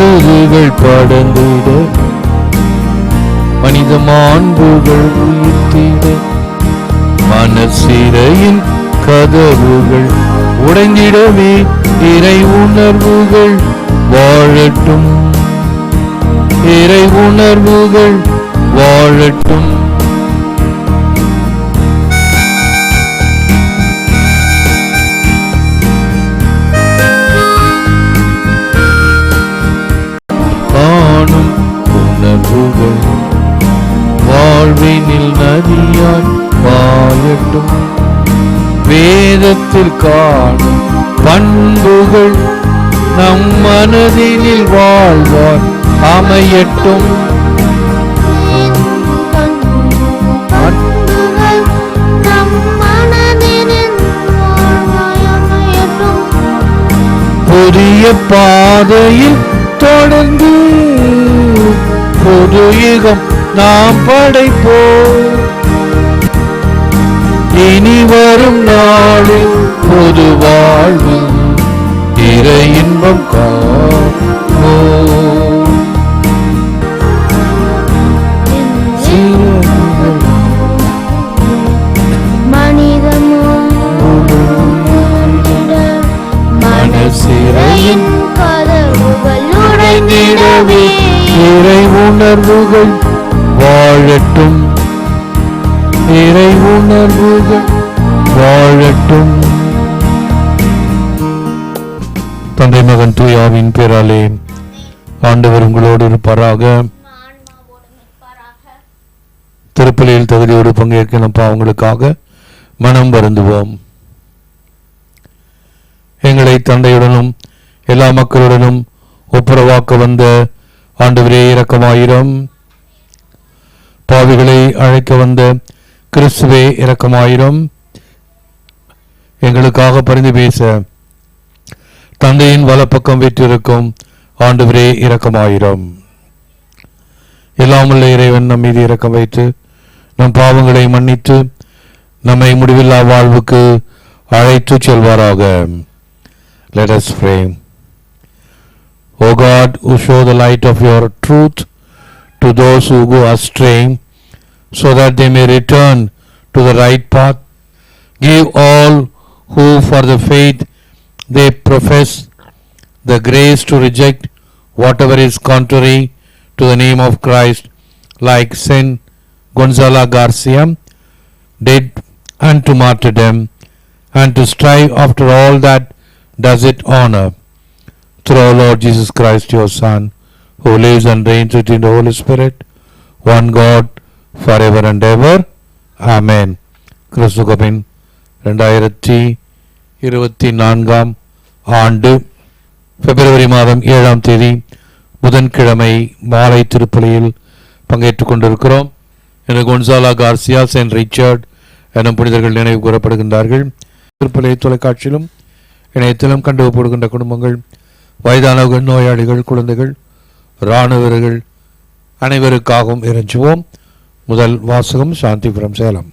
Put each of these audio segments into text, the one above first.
விழுதுகள் படர்ந்திட. மனித மாண்புகள் உயிர்த்திட. மனசிறையின் கதவுகள் உடைந்திடவே. இறை உணர்வுகள் வாழட்டும். இறை உணர்வுகள் வாழட்டும். வேதத்தில் காணும் பண்புகள் நம் மனதினில் வாழ்வார் அமையட்டும். புதிய பாதையில் தொடர்ந்து புது யுகம் நாம் படைப்போம். இனி வரும் நாளில் பொது வாழ்வு இறை இன்பம் மனிதமும் மனசிறையின் கதவுகள் உடைந்திடவே இறை உணர்வுகள் வாழட்டும். இறை உணர்வுகள் வாழட்டும். தந்தை மகன் தூயாவின் பேராலே ஆண்டவர் உங்களோடு இருப்பாராக. திருப்பலியில் தகுதியோடு பங்கேற்கணும்ப்பா அவங்களுக்காக மனம் வருந்துவோம். எங்களை தந்தையுடனும் எல்லா மக்களுடனும் ஒப்புரவாக்க வந்த ஆண்டவரே இரக்கமாயிரம். பாவிகளை அழைக்க வந்த கிறிஸ்துவே இரக்கமாயிரம். எங்களுக்காக பரிந்து பேச தந்தையின் வலப்பக்கம் வீற்றிருக்கும் ஆண்டவரே இரக்கமாயிரம் எல்லாமுள்ள இறைவன் நம் மீது இறக்கம் வைத்து நம் பாவங்களை மன்னித்து நம்மை முடிவில்லா வாழ்வுக்கு அழைத்து செல்வாராக let frame pray O God who show the light of your truth to those who go astray so that they may return to the right path. Give all who for the faith they profess the grace to reject whatever is contrary to the name of Christ, like Saint Gonzalo Garcia did unto martyrdom, and to strive after all that does it honor. Through our Lord Jesus Christ, your Son, who lives and reigns with you in the Holy Spirit, one God, forever and ever. Amen. கிறிஸ்துகபின் ரெண்டாயிரத்தி இருபத்தி நான்காம் ஆண்டு பிப்ரவரி மாதம் ஏழாம் தேதி புதன்கிழமை மாலை திருப்பலியில் பங்கேற்றுக் கொண்டிருக்கிறோம். என கொன்சாலா கார்சியா சென்ட் ரிச்சர்ட் எனும் புனிதர்கள் நினைவு கூறப்படுகின்றார்கள். திருப்பலை தொலைக்காட்சியிலும் இணையத்திலும் கண்டுபிடிக்கின்ற குடும்பங்கள் வயதானவர்கள் நோயாளிகள் குழந்தைகள் இராணுவர்கள் அனைவருக்காகவும் இறைஞ்சுவோம். முதல் வாசகம் சாந்திபுரம் சேலம்.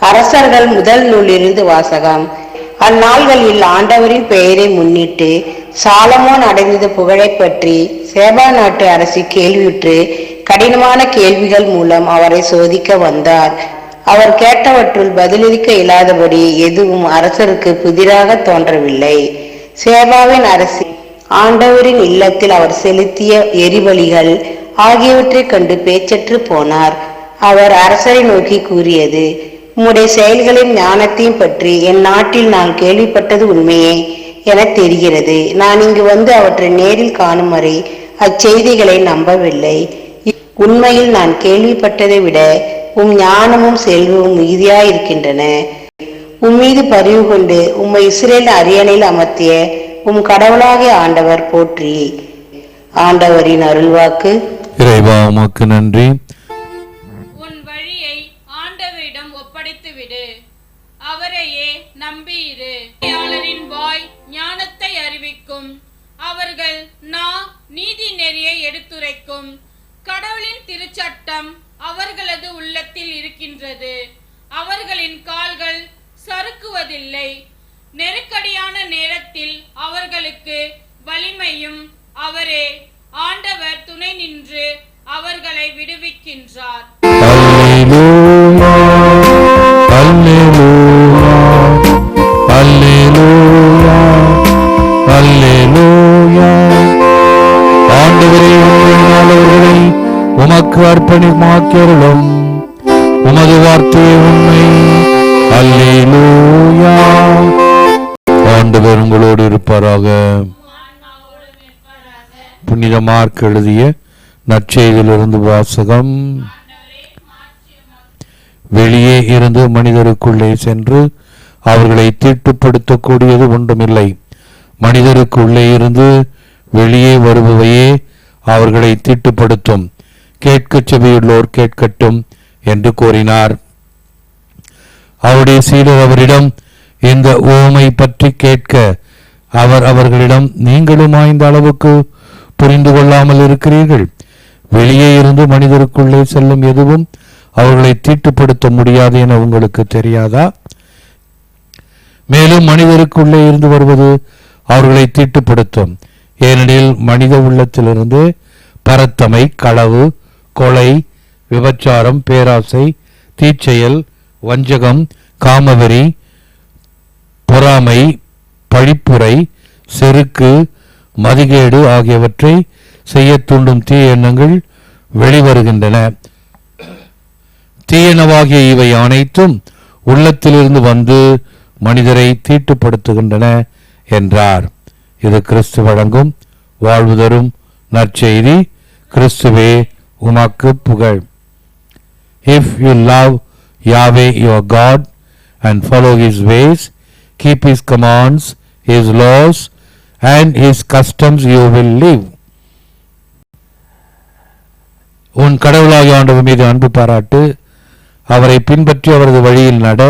அரசர்கள் முதல் நூலிலிருந்து வாசகம். அந்நாள்களில் ஆண்டவரின் பெயரை முன்னிட்டு சாலமோன் அடைந்தது புகழைப் பற்றி சேபா நாட்டு அரசு கேள்வியுற்று கடினமான கேள்விகள் மூலம் அவரை சோதிக்க வந்தார். அவர் கேட்டவற்றுள் பதிலளிக்க இல்லாதபடி எதுவும் அரசருக்கு புதிராக தோன்றவில்லை. சேபாவின் அரசு ஆண்டவரின் இல்லத்தில் அவர் செலுத்திய எரிபலிகள் ஆகியவற்றைக் கண்டு பேச்சற்று போனார். அவர் அரசரை நோக்கி கூறியது உம்முடைய செயல்களின் ஞானத்தையும் பற்றி என் நாட்டில் நான் கேள்விப்பட்டது உண்மையே என தெரிகிறது. நான் இங்கு வந்து அவற்றை நேரில் காணும் வரை அச்செய்திகளை நம்பவில்லை. உண்மையில் நான் கேள்விப்பட்டதை விட உம் ஞானமும் செல்வமும் மிகுதியாயிருக்கின்றன. உம் மீது பரிவு கொண்டு உம்மை இஸ்ரேல் அரியணையில் அமர்த்திய உம் கடவுளாகிய ஆண்டவர் போற்றி. ஆண்டவரின் அருள்வாக்கு. இறைவா உமக்கு நன்றி. இருக்கும் அவர்கள் நா நீதி நெறியை எடுத்துரைக்கும். கடவுளின் திருச்சட்டம் அவர்களது உள்ளத்தில் இருக்கின்றது. அவர்களின் கால்கள் சறுக்குவதில்லை. நெருக்கடியான நேரத்தில் அவர்களுக்கு வலிமையும் அவரே ஆண்டவர் துணை நின்று அவர்களை விடுவிக்கின்றார். அர்ப்பணிமாக்கிறலும் உமது வார்த்தையை உண்மை. அல்லேலூயா. ஆண்டவர் உங்களோடு இருப்பாராக. புனித மார்க் எழுதிய நற்செய்தியிலிருந்து வாசகம். வெளியே இருந்து மனிதருக்குள்ளே சென்று அவர்களை தீட்டுப்படுத்தக்கூடியது ஒன்றுமில்லை. மனிதருக்குள்ளே இருந்து வெளியே வருபவையே அவர்களை தீட்டுப்படுத்தும். கேட்க செவியுள்ளோர் கேட்கட்டும் என்று கூறினார். அவருடைய சீடர் அவரிடம் இந்த ஓமை பற்றி கேட்க அவர் அவர்களிடம் நீங்களுமா இந்த அளவுக்கு புரிந்து கொள்ளாமல் இருக்கிறீர்கள். வெளியே இருந்து மனிதருக்குள்ளே செல்லும் எதுவும் அவர்களை தீட்டுப்படுத்த முடியாது என உங்களுக்கு தெரியாதா? மேலும் மனிதருக்குள்ளே இருந்து வருவது அவர்களை தீட்டுப்படுத்தும். ஏனெனில் மனித உள்ளத்திலிருந்து பரத்தமை களவு கொலை விபச்சாரம் பேராசை தீச்செயல் வஞ்சகம் காமவெறி பொறாமை பழிப்புரை செருக்கு மதிகேடு ஆகியவற்றை செய்ய தூண்டும் தீய எண்ணங்கள் வெளிவருகின்றன. தீயனவாகிய இவை அனைத்தும் உள்ளத்திலிருந்து வந்து மனிதரை தீட்டுப்படுத்துகின்றன என்றார். இது கிறிஸ்து வழங்கும் வாழ்வு தரும் நற்செய்தி. கிறிஸ்துவே உமக்கு புகழ். If you love Yahweh your God and follow his ways keep his commands his laws and his customs you will live உன் கடவுளாகிய ஆண்டவர் மீது அன்பு பாராட்டு. அவரை பின்பற்றி அவரது வழியில் நட.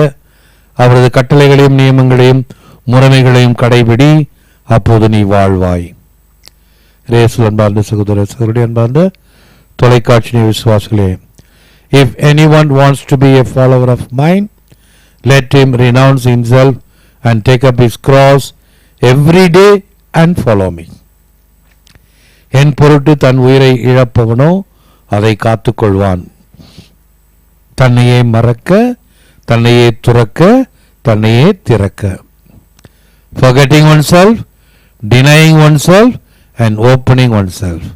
அவரது கட்டளைகளையும் நியமங்களையும் முறைமைகளையும் கடைபிடி. அப்போது நீ வாழ்வாய். ரேசு அன்பார்ந்த சகோதர சகோதரி அன்பார்ந்த தொலைக்காட்சி விசுவாசிகளே if anyone wants to be a follower of mine let him renounce himself and take up his cross every day and follow me என் பொருட்டு தன் உயிரை இழப்பவனோ அதை காத்துக்கொள்வான் தன்னையே மறக்க தன்னையே துறக்க தன்னையே திறக்க forgetting oneself denying oneself and opening oneself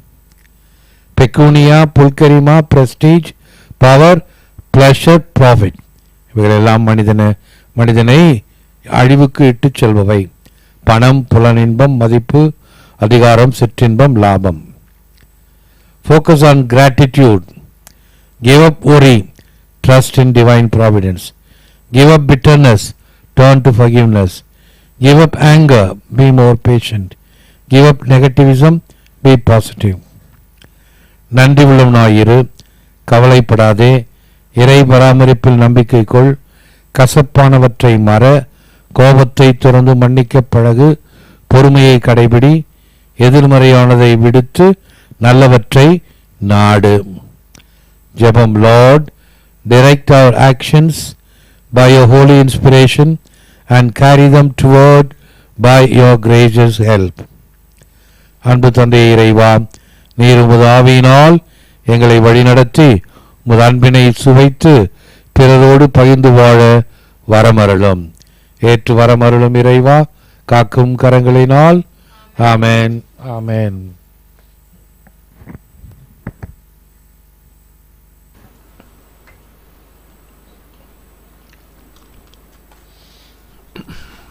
பெக்கூனியா புல்கரிமா பிரஸ்டீஜ் பவர் பிளஷர் ப்ராஃபிட் இவைகளெல்லாம் மனிதனை மனிதனை அழிவுக்கு இட்டு செல்பவை பணம் புலனின்பம் மதிப்பு அதிகாரம் சிற்றின்பம் லாபம் focus on gratitude give up worry trust in divine providence give up bitterness turn to forgiveness give up anger be more patient give up negativism be positive நன்றி உள்ளவனாயிரு கவலைப்படாதே. இறை பராமரிப்பில் நம்பிக்கை கொள் கசப்பானவற்றை மற கோபத்தை துறந்து மன்னிக்க பழகு பொறுமையை கடைபிடி எதிர்மறையானதை விடுத்து நல்லவற்றை நாடு. ஜெபம் Lord direct our actions by your holy inspiration and carry them toward by your gracious help. அன்பு தந்தை இறைவா நீர் உமது ஆவியினால் எங்களை வழிநடத்தி உமது அன்பினை சுவைத்து பிறரோடு பகிர்ந்து வாழ வரமருளும். ஏற்று வரமருளும் இறைவா காக்கும் கரங்களினால். ஆமேன். ஆமேன்.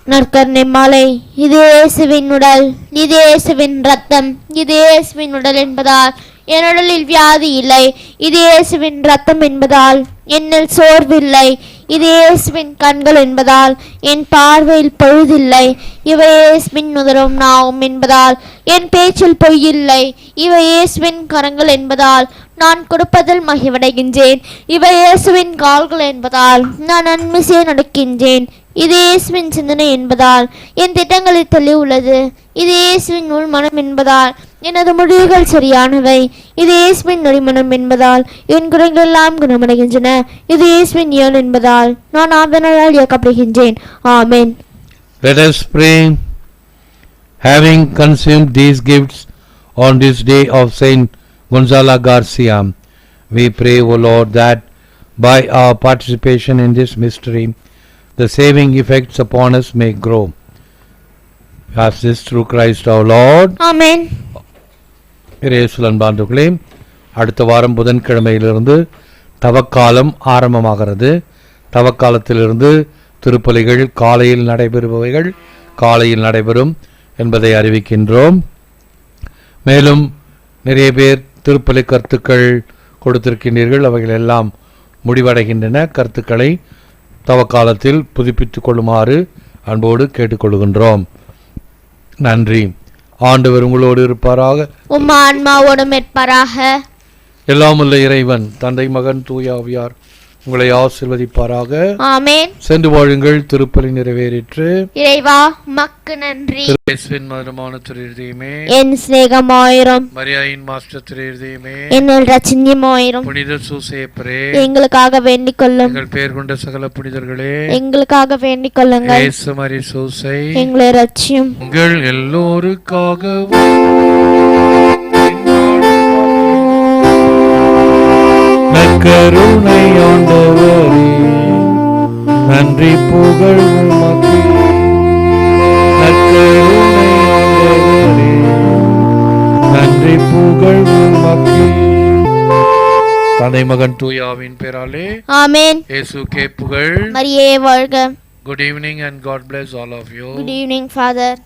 நற்கருணை மாலை இது இயேசுவின் உடல் இது இயேசுவின் ரத்தம் இது இயேசுவின் உடல் என்பதால் என் உடலில் வியாதி இல்லை இது இயேசுவின் ரத்தம் என்பதால் என்னில் சோர்வில்லை இது இயேசுவின் கண்கள் என்பதால் என் பார்வையில் பழுதில்லை இவை இயேசுவின் நுதரும் நாவும் என்பதால் என் பேச்சில் பொய்யில்லை இவை இயேசுவின் கரங்கள் என்பதால் நான் கொடுப்பதில் மகிவடைகின்றேன் இவை இயேசுவின் கால்கள் என்பதால் நான் நன்மிசையை நடக்கின்றேன். இது இயேசுவின் சிந்தனை என்பதால் என் திட்டங்களில் தெளிவுள்ளது. இது இயேசுவின் உள்மனம் என்பதால் எனது முடிவுகள் சரியானவை. இது இயேசுவின் நொடிமனம் என்பதால் என் குறைகள் எல்லாம் குணமடைகின்றன. இது இயேசுவின் இயல் என்பதால் நான் ஆவனால் இயக்கப்படுகின்றேன். ஆமேன். Let us pray. Having consumed these gifts on this day of Saint Gonzalo Garcia, we pray, O Lord, that by our participation in this mystery, the saving effects upon us may grow. We ask this through Christ our Lord. இயேசுலன் பாந்துகளே அடுத்த வாரம் புதன்கிழமையிலிருந்து தவக்காலம் ஆரம்பமாகிறது. தவக்காலத்திலிருந்து திருப்பலிகள் காலையில் நடைபெறுபவைகள் காலையில் நடைபெறும் என்பதை அறிவிக்கின்றோம். மேலும் நிறைய பேர் திருப்பலி கருத்துக்கள் கொடுத்திருக்கின்றீர்கள். அவைகள் எல்லாம் முடிவடைகின்றன. கருத்துக்களை தவக்காலத்தில் புதுப்பித்துக் கொள்ளுமாறு அன்போடு கேட்டுக்கொள்கின்றோம். நன்றி. ஆண்டவர் உங்களோடு இருப்பாராக. உம் ஆன்மாவோடும் இருப்பாராக. எல்லாமுள்ள இறைவன் தந்தை மகன் தூய ஆவியார் உங்களை ஆசிர்வதிப்பாராக. ஆமென். சென்று வாழுங்கள் திருப்பலி நிறைவேறிற்று. இறைவா மக்கு நன்றி. திருப்பேசுவின் மதுரமான திருதயமே என் சிநேகமாயிரும். மரியாயின் மாஸ்டர் திருதயமே என்னில் ரச்சின்யமாயிரும் புனித சூசேப்பரே. எங்களுக்காக வேண்டிக் கொள்ளும். எங்கள் பேர் கொண்ட சகல புனிதர்களே. எங்களுக்காக வேண்டிக் கொள்ளுங்கள். இயேசு மரி சூசை. எங்களை ரட்சியும். உங்கள் எல்லோருக்காகவும். நற்கருணை ஆண்டவரே நன்றி புகழ் உமக்கு. நற்கருணை ஆண்டவரே நன்றி புகழ் உமக்கு. தந்தை மகன் தூயாவின் பேராலே ஆமென். இயேசுக்கே புகழ். மரியே வாழ்க. Good evening and God bless all of you. Good evening father